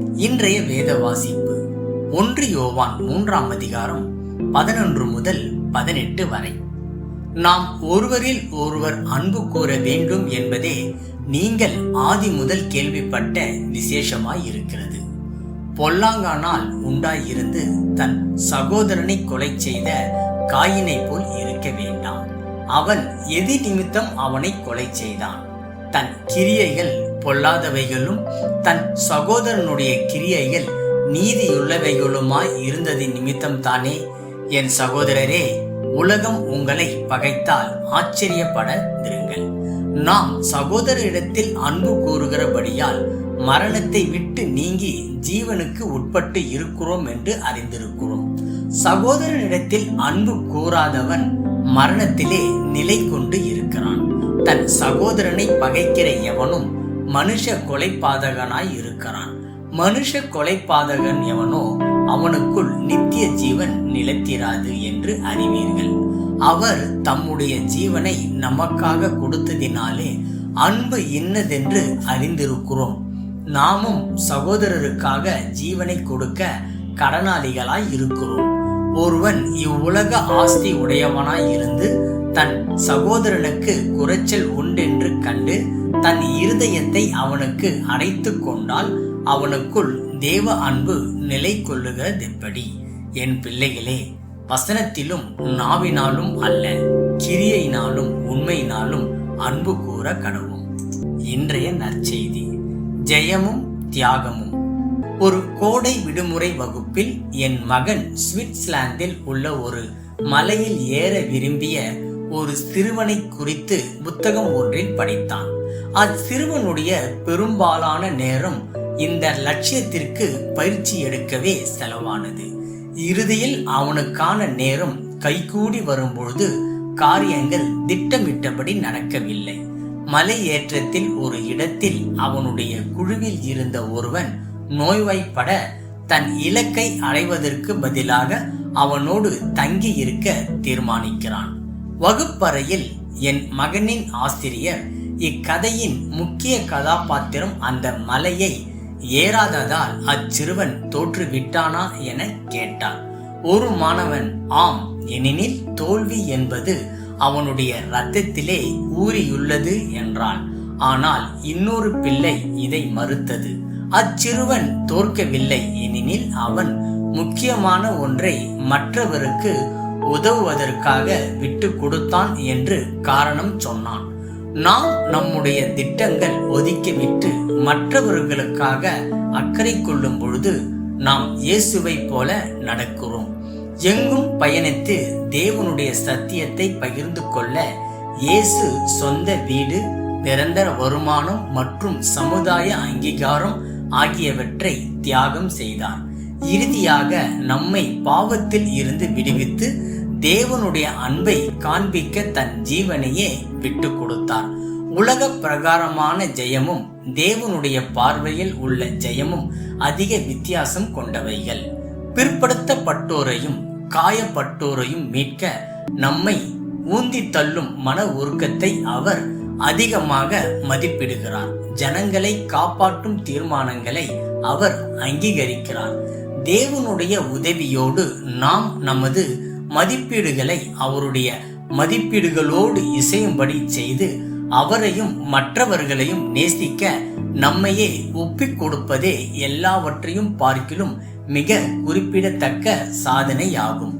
இன்றைய வேத வாசிப்பு ஒன்று யோவான் மூன்றாம் அதிகாரம் பதினொன்று முதல் பதினெட்டு வரை. நாம் ஒருவரில் ஒருவர் அன்பு கூற வேண்டும் என்பதே நீங்கள் ஆதி முதல் கேள்விப்பட்ட விசேஷமாய் இருக்கிறது பொல்லாங்கானால் உண்டாயிருந்து தன் சகோதரனை கொலை செய்த காயினை போல் இருக்க வேண்டாம். அவன் எதி நிமித்தம் அவனை கொலை செய்தான். தன் கிரியைகள் பொல்லாதவைகளும் தன் சகோதரனுடைய கிரியைகள் நீதியுள்ளவைகளுமாய் இருந்ததின் நிமித்தம் தானே என் சகோதரரே உலகம் உங்களை பகைத்தால் ஆச்சரியப்படாதிருங்கள் நாம் சகோதரரிடத்தில் அன்பு கூறுகிறபடியால் மரணத்தை விட்டு நீங்கி ஜீவனுக்கு உட்பட்டு இருக்கிறோம் என்று அறிந்திருக்கிறோம். சகோதரனிடத்தில் அன்பு கூறாதவன் மரணத்திலே நிலை கொண்டு இருக்கிறான். தன் சகோதரனை பகைக்கிற எவனும் மனுஷ கொலைப்பாதகனாய் இருக்கிறான். மனுஷ கொலைப்பாதகன் எவனோ அவனுக்குள் நித்திய ஜீவன் நிலைத்திராது என்று அறிவீர்கள். அவர் தம்முடைய ஜீவனை நமக்காக கொடுத்ததினாலே அன்பு இன்னதென்று அறிந்திருக்கிறோம். நாமும் சகோதரருக்காக ஜீவனை கொடுக்க கடனாளிகளாய் இருக்கிறோம். ஒருவன் இவ்வுலக ஆஸ்தி உடையவனாய் இருந்து தன் சகோதரனுக்கு குறைச்சல் உண்டென்று கண்டு தன் இருதயத்தை அவனுக்கு அடைத்து கொண்டால் அவனுக்குள் தேவ அன்பு நிலை கொள்ளுகிறதெப்படி என் பிள்ளைகளே வசனத்திலும் நாவினாலும் அல்ல கிரியையினாலும் உண்மையினாலும் அன்பு கூற கடவும் இன்றைய நற்செய்தி ஜெயமும் தியாகமும். ஒரு கோடை விடுமுறை வகுப்பில் என் மகன் சுவிட்சர்லாந்தில் உள்ள ஒரு மலையில் ஏற விரும்பிய ஒரு சிறுவனை குறித்து புத்தகம் ஒன்றில் படித்தான். அச்சிறுவனுடைய பெரும்பாலான நேரம் இந்த லட்சியத்திற்கு பயிற்சி எடுக்கவே செலவானது. இறுதியில் அவனுக்கான நேரம் கைகூடி வரும்பொழுது காரியங்கள் திட்டமிட்டபடி நடக்கவில்லை. மலை ஏற்றத்தில் ஒரு இடத்தில் அவனுடைய குழுவில் இருந்த ஒருவன் நோய்வாய்ப்பட தன் இலக்கை அடைவதற்கு பதிலாக அவனோடு தங்கி இருக்க தீர்மானிக்கிறான். வகுப்பறையில் என் மகனின் ஆசிரியர் இக்கதையின் முக்கிய கதாபாத்திரம் அந்த மலையை ஏறாததால் அச்சிறுவன் தோற்றுவிட்டானா என கேட்டார் ஒரு மாணவன் ஆம் எனினில் தோல்வி என்பது அவனுடைய இரத்தத்திலே ஊறியுள்ளது என்றான். ஆனால் இன்னொரு பிள்ளை இதை மறுத்தது. அச்சிறுவன் தோற்கவில்லை எனினில் அவன் முக்கியமான ஒன்றை மற்றவருக்கு உதவுவதற்காக விட்டு கொடுத்தான் என்று காரணம் சொன்னான். நாம் நம்முடைய திட்டங்கள் ஒதுக்கிவிட்டு மற்றவர்களுக்காக அக்கறை கொள்ளும் பொழுது நாம் இயேசுவை போல நடக்கிறோம். எங்கும் பயணித்து தேவனுடைய சத்தியத்தை பகிர்ந்து கொள்ள இயேசு சொந்த வீடு நிரந்தர வருமானம் மற்றும் சமுதாய அங்கீகாரம் ஆகியவற்றை தியாகம் செய்தார். இறுதியாக நம்மை பாவத்தில் இருந்து விடுவித்து தேவனுடைய அன்பை காண்பிக்க தன் ஜீவனையே விட்டு கொடுத்தார். உலக பிரகாரமான ஜெயமும் தேவனுடைய பார்வையில் உள்ள ஜெயமும் அதிக வித்தியாசம் கொண்டவைகள். பிற்படுத்தப்பட்டோரையும் காயப்பட்டோரையும் மீட்க நம்மை ஊந்தி தள்ளும் மன உருக்கத்தை அவர் அதிகமாக மதிப்பிடுகிறார். ஜனங்களை காப்பாற்றும் தீர்மானங்களை அவர் அங்கீகரிக்கிறார். தேவனுடைய உதவியோடு நாம் நமது மதிப்பீடுகளை அவருடைய மதிப்பீடுகளோடு இசையும்படி செய்து அவரையும் மற்றவர்களையும் நேசிக்க நம்மையே ஒப்பிக் கொடுப்பதே எல்லாவற்றையும் பார்க்கிலும் மிக குறிப்பிடத்தக்க சாதனையாகும்.